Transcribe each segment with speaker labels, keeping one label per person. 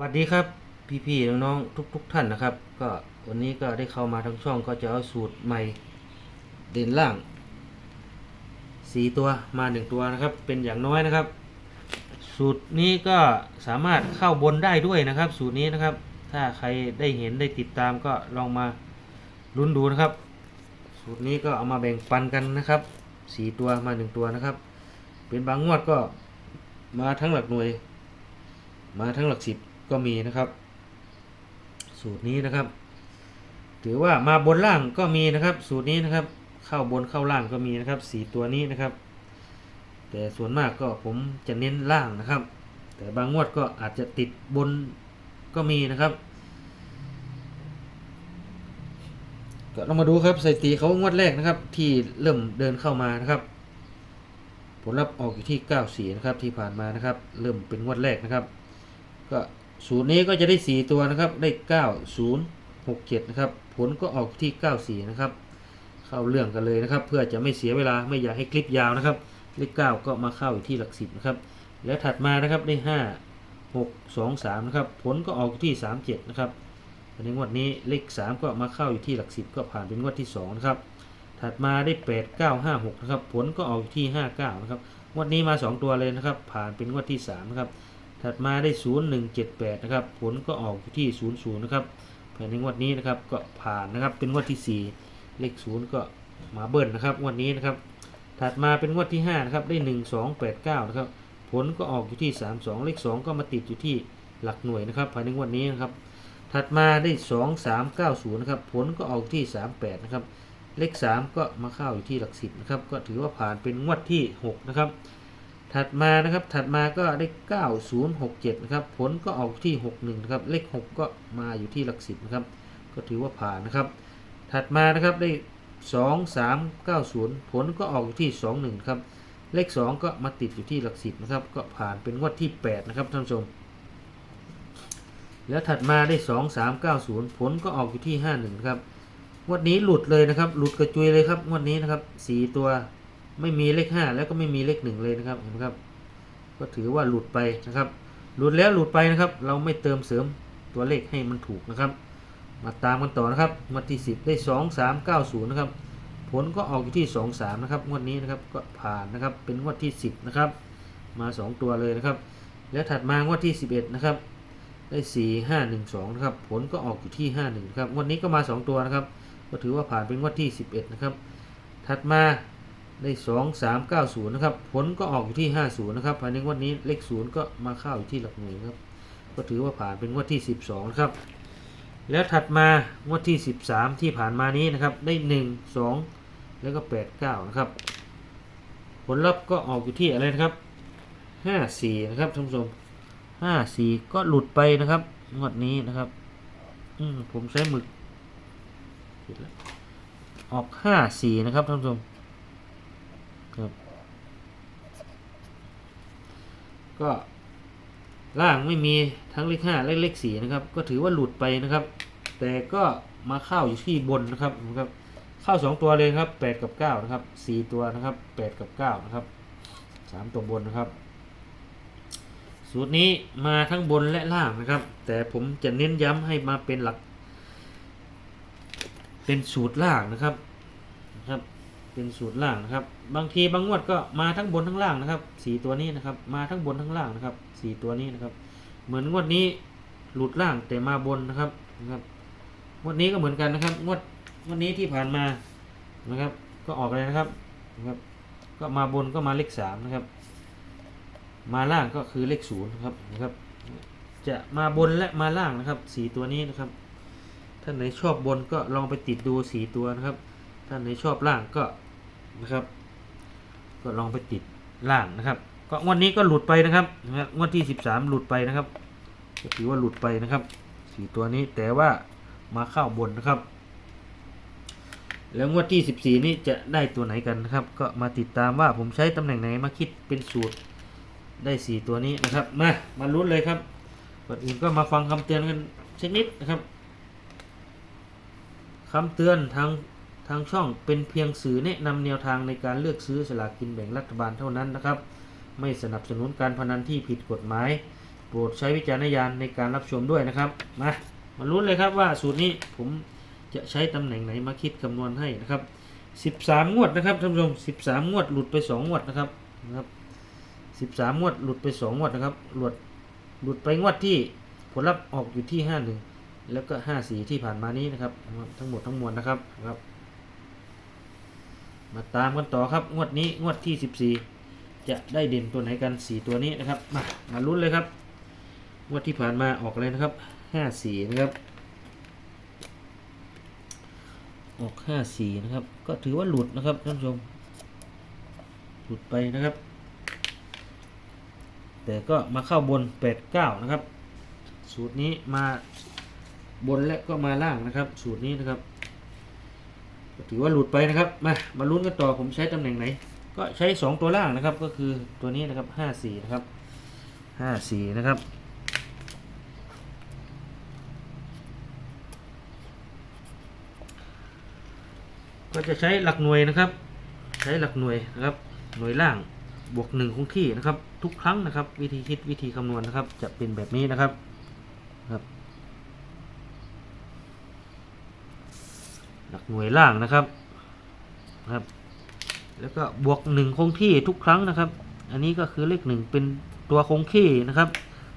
Speaker 1: สวัสดีครับพี่ๆน้องๆทุกๆท่านนะครับ ก็วันนี้ก็ได้เข้ามาทางช่องก็จะเอาสูตรใหม่เด่นล่างสีตัวมาหนึ่งตัวนะครับ เป็นอย่างน้อยนะครับ สูตรนี้ก็สามารถเข้าบนได้ด้วยนะครับ สูตรนี้นะครับ ถ้าใครได้เห็นได้ติดตามก็ลองมาลุ้นดูนะครับ สูตรนี้ก็เอามาแบ่งปันกันนะครับสีตัวมาหนึ่งตัวนะครับ เป็นบางงวดก็มาทั้งหลักหน่วย มาทั้งหลักสิบ ก็มีนะครับ สูตรนี้นะครับ ถือว่ามาบนล่างก็มีนะครับ สูตรนี้นะครับ เข้าบนเข้าล่างก็มีนะครับสีตัวนี้นะครับ แต่ส่วนมากก็ผมจะเน้นล่างนะครับ แต่บางงวดก็อาจจะติดบนก็มีนะครับก็ต้องมาดูครับสถิติเขางวดแรกนะครับ ที่เริ่มเดินเข้ามานะครับ ผลลัพธ์ออกอยู่ที่ 94 นะครับที่ผ่านมานะครับ เริ่มเป็นงวดแรกนะครับ ก็ สูตรนี้ก็จะได้ 4 ตัวนะครับ ได้ 9 0 6 7 นะครับ ผลก็ออกที่ 94 นะครับ เข้าเรื่องกันเลยนะครับ เพื่อจะไม่เสียเวลาไม่อยากให้คลิปยาวนะครับ เลข 9 ก็มาเข้าอยู่ที่หลัก 10 นะครับ แล้วถัดมานะครับได้ 5 6 2 3 นะครับ ผลก็ออกที่ 37 นะครับอันนี้งวดนี้เลข 3 ก็มาเข้าอยู่ที่หลัก 10 ก็ผ่านเป็นงวดที่ 2 นะครับ ถัดมาได้ 8 9 5 6 นะครับ ผลก็ออกที่ 59 นะครับ งวดนี้มา 2 ตัวเลยนะครับ ผ่านเป็นงวดที่ 3 นะครับ ถัดมาได้ 0 1 7 8 นะครับ ผลก็ออกอยู่ที่ 0 0 นะครับภายในงวดนี้นะครับก็ผ่านนะครับ เป็นงวดที่ 4 เลข 0 ก็มาเบิ้ลนะครับงวดนี้นะครับ ถัดมาเป็นงวดที่5นะครับได้ 1 2 8 9 นะครับ ผลก็ออกอยู่ที่ 3 2 เลข 2 ก็มาติดอยู่ที่หลักหน่วยนะครับภายในงวดนี้นะครับ ถัดมาได้ 2 3 9 0 นะครับ ผลก็ออกที่ 38 นะครับ เลข 3 ก็มาเข้าอยู่ที่หลัก 10 นะครับ ก็ถือว่าผ่านเป็นงวดที่ 6 นะครับ ถัดมานะครับถัดมาก็ได้9067นะครับผลก็ออกที่ 61นะครับเลข 6 ก็มาอยู่ที่หลัก10นะครับก็ถือว่าผ่านนะครับ ถัดมานะครับได้2390 ผลก็ออกอยู่ที่ 21ครับเลข 2 ก็มาติดอยู่ที่หลัก10นะครับก็ผ่านเป็นงวดที่ 8 นะครับท่านผู้ชม แล้วถัดมาได้ 2390 ผลก็ออกอยู่ที่ 51ครับงวดนี้หลุดเลยนะครับ หลุดกระจุยเลยครับงวดนี้นะครับสี่ตัว ไม่มีเลขห้าแล้วก็ไม่มีเลขหนึ่งเลยนะครับเห็นไหมครับ ก็ถือว่าหลุดไปนะครับ หลุดแล้วหลุดไปนะครับ เราไม่เติมเสริมตัวเลขให้มันถูกนะครับ มาตามกันต่อนะครับงวดที่สิบได้สองสามเก้าศูนย์นะครับผลก็ออกอยู่ที่สองสามนะครับงวดนี้นะครับก็ผ่านนะครับเป็นงวดที่สิบนะครับมาสองตัวเลยนะครับ แล้วถัดมางวดที่สิบเอ็ดนะครับได้สี่ห้าหนึ่งสองนะครับผลก็ออกอยู่ที่ห้าหนึ่งครับงวดนี้ก็มาสองตัวนะครับ ก็ถือว่าผ่านเป็นงวดที่ 11นะครับถัดมา ได้2 3 9 0นะครับ ผลก็ออกอยู่ที่50นะครับภายในงวดนี้เลข0ก็มาเข้าอยู่ที่หลักหน่วยครับ ก็ถือว่าผ่านเป็นงวดที่12นะครับ แล้วถัดมางวดที่13ที่ผ่านมานี้นะครับ ได้1 2แล้วก็8 9นะครับ ผลลัพธ์ก็ออกอยู่ที่อะไรนะครับ5 4นะครับท่านผู้ชม5 4ก็หลุดไปนะครับ งวดนี้นะครับ อืมผมใช้หมึกผิดแล้วออกห้าสี่นะครับท่านผู้ชม ครับ ก็ล่างไม่มีทั้งเลขห้าและเลขสี่นะครับ ก็ถือว่าหลุดไปนะครับ แต่ก็มาเข้าอยู่ที่บนนะครับนะครับเข้าสองตัวเลยครับแปดกับเก้านะครับสี่ตัวนะครับแปดกับเก้านะครับสามตัวบนนะครับ สูตรนี้มาทั้งบนและล่างนะครับ แต่ผมจะเน้นย้ำให้มาเป็นหลัก เป็นสูตรล่างนะครับนะครับ เป็นสูตรล่างนะครับ บางทีบางงวดก็มาทั้งบนทั้งล่างนะครับสีตัวนี้นะครับ มาทั้งบนทั้งล่างนะครับสีตัวนี้นะครับ เหมือนงวดนี้หลุดล่างแต่มาบนนะครับนะครับงวดนี้ก็เหมือนกันนะครับ งวดงวดนี้ที่ผ่านมานะครับ ก็ออกอะไรนะครับนะครับ ก็มาบนก็มาเลขสามนะครับ มาล่างก็คือเลขศูนย์นะครับนะครับ จะมาบนและมาล่างนะครับสีตัวนี้นะครับท่านไหนชอบบนก็ลองไปติดดูสีตัวนะครับ ท่านไหนชอบล่างก็ นะครับ ก็ลองไปติดล่างนะครับ ก็งวดนี้ก็หลุดไปนะครับงวดที่13หลุดไปนะครับก็ถือว่าหลุดไปนะครับสีตัวนี้แต่ว่ามาเข้าบนนะครับ แล้วงวดที่14นี้จะได้ตัวไหนกันนะครับ ก็มาติดตามว่าผมใช้ตำแหน่งไหนมาคิดเป็นสูตรได้สีตัวนี้นะครับ มามาลุ้นเลยครับก่อนอื่นก็มาฟังคำเตือนกันสักนิดนะครับคำเตือนทาง ทางช่องเป็นเพียงสื่อแนะนำแนวทางในการเลือกซื้อสลากกินแบ่งรัฐบาลเท่านั้นนะครับ ไม่สนับสนุนการพนันที่ผิดกฎหมาย โปรดใช้วิจารณญาณในการรับชมด้วยนะครับ มามาลุ้นเลยครับว่าสูตรนี้ผมจะใช้ตำแหน่งไหนมาคิดคำนวณให้นะครับ 13 งวดนะครับท่านผู้ชม 13 งวดหลุดไป 2 งวดนะครับนะครับ 13 งวดหลุดไป 2 งวดนะครับ หลุดหลุดไปงวดที่ผลลัพธ์ออกอยู่ที่ 51 แล้วก็ 54 ที่ผ่านมานี้นะครับ ทั้งหมดทั้งมวลนะครับนะครับ มาตามกันต่อครับ งวดนี้งวดที่ 14 จะได้เด่นตัวไหนกัน 4 ตัวนี้นะครับ มามาลุ้นเลยครับ งวดที่ผ่านมาออกอะไรนะครับ 54 นะครับ ออก 54 นะครับ ก็ถือว่าหลุดนะครับท่านผู้ชม หลุดไปนะครับ แต่ก็มาเข้าบน 89 นะครับ สูตรนี้มาบนและก็มาล่างนะครับ สูตรนี้นะครับ ถือว่าหลุดไปนะครับ มามาลุ้นกันต่อผมใช้ตำแหน่งไหน ก็ใช้ 2 ตัวล่างนะครับ ก็คือตัวนี้นะครับ54นะครับ54นะครับก็จะใช้หลักหน่วยนะครับ ใช้หลักหน่วยนะครับ หน่วยล่างบวกหนึ่งคงที่นะครับ ทุกครั้งนะครับ วิธีคิดวิธีคำนวณนะครับ จะเป็นแบบนี้นะครับครับ หลักหน่วยล่างนะครับนะครับ แล้วก็บวกหนึ่งคงที่ทุกครั้งนะครับ อันนี้ก็คือเลขหนึ่งเป็นตัวคงที่นะครับ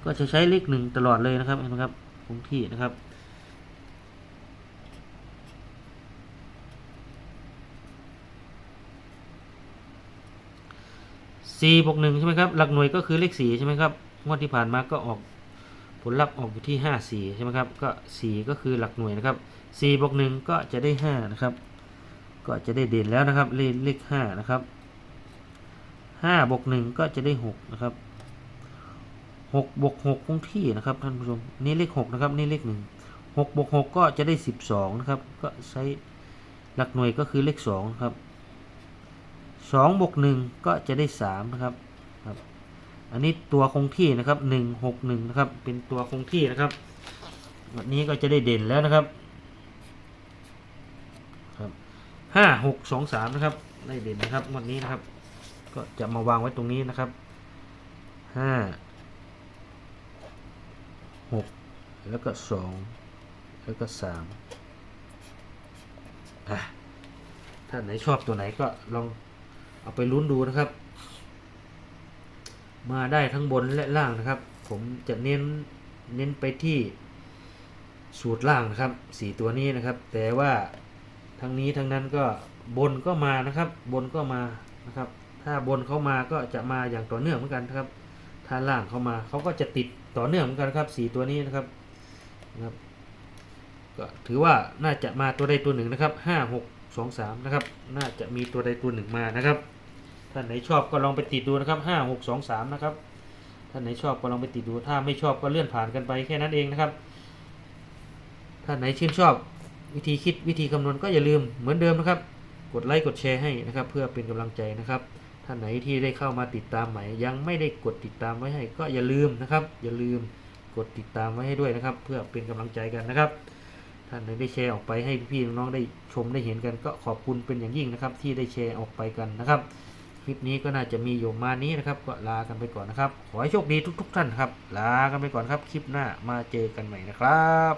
Speaker 1: ก็จะใช้เลขหนึ่งตลอดเลยนะครับเห็นไหมครับคงที่นะครับสี่บวกหนึ่งใช่ไหมครับ หลักหน่วยก็คือเลขสี่ใช่ไหมครับ งวดที่ผ่านมาก็ออก ผลลัพธ์ออกอยู่ที่ห้าสี่ใช่ไหมครับ ก็สี่ก็คือหลักหน่วยนะครับสี่บวกหนึ่งก็จะได้ห้านะครับ ก็จะได้เด่นแล้วนะครับ เลขเลขห้านะครับห้าบวกหนึ่งก็จะได้หกนะครับหกบวกหกคงที่นะครับท่านผู้ชม นี่เลขหกนะครับ นี่เลขหนึ่งหกบวกหกก็จะได้สิบสองนะครับ ก็ใช้หลักหน่วยก็คือเลขสองครับสองบวกหนึ่งก็จะได้สามนะครับครับ อันนี้ตัวคงที่นะครับหนึ่งหกหนึ่งนะครับ เป็นตัวคงที่นะครับวันนี้ก็จะได้เด่นแล้วนะครับครับห้าหกสองสามนะครับ ได้เด่นนะครับวันนี้นะครับ ก็จะมาวางไว้ตรงนี้นะครับห้าหกแล้วก็สองแล้วก็สามอะถ้าไหนชอบตัวไหนก็ลองเอาไปลุ้นดูนะครับ มาได้ทั้งบนและล่างนะครับ ผมจะเน้นเน้นไปที่สูตรล่างนะครับสี่ตัวนี้นะครับ แต่ว่าทั้งนี้ทั้งนั้นก็บนก็มานะครับ บนก็มานะครับ ถ้าบนเขามาก็จะมาอย่างต่อเนื่องเหมือนกันนะครับ ถ้าล่างเขามาเขาก็จะติดต่อเนื่องเหมือนกันครับสี่ตัวนี้นะครับนะครับ ก็ถือว่าน่าจะมาตัวใดตัวหนึ่งนะครับห้าหกสองสามนะครับ น่าจะมีตัวใดตัวหนึ่งมานะครับ ท่านไหนชอบก็ลองไปติดดูนะครับห้าหกสองสามนะครับท่านไหนชอบก็ลองไปติดดู ถ้าไม่ชอบก็เลื่อนผ่านกันไปแค่นั้นเองนะครับ ท่านไหนชื่นชอบวิธีคิดวิธีคำนวณก็อย่าลืมเหมือนเดิมนะครับ กดไลค์กดแชร์ให้นะครับ เพื่อเป็นกำลังใจนะครับ ท่านไหนที่ได้เข้ามาติดตามใหม่ ยังไม่ได้กดติดตามไว้ให้ ก็อย่าลืมนะครับ อย่าลืมกดติดตามไว้ให้ด้วยนะครับ เพื่อเป็นกำลังใจกันนะครับ ท่านไหนได้แชร์ออกไปให้พี่ๆน้องๆได้ชมได้เห็นกัน ก็ขอบคุณเป็นอย่างยิ่งนะครับ ที่ได้แชร์ออกไปกันนะครับ ลิปนี้ก็น่าจะมีอยู่มานี้นะครับ ก็ลากันไปก่อนนะครับ ขอให้โชคดีทุก ๆ ท่านครับ ลากันไปก่อนครับ คลิปหน้ามาเจอกันใหม่นะครับ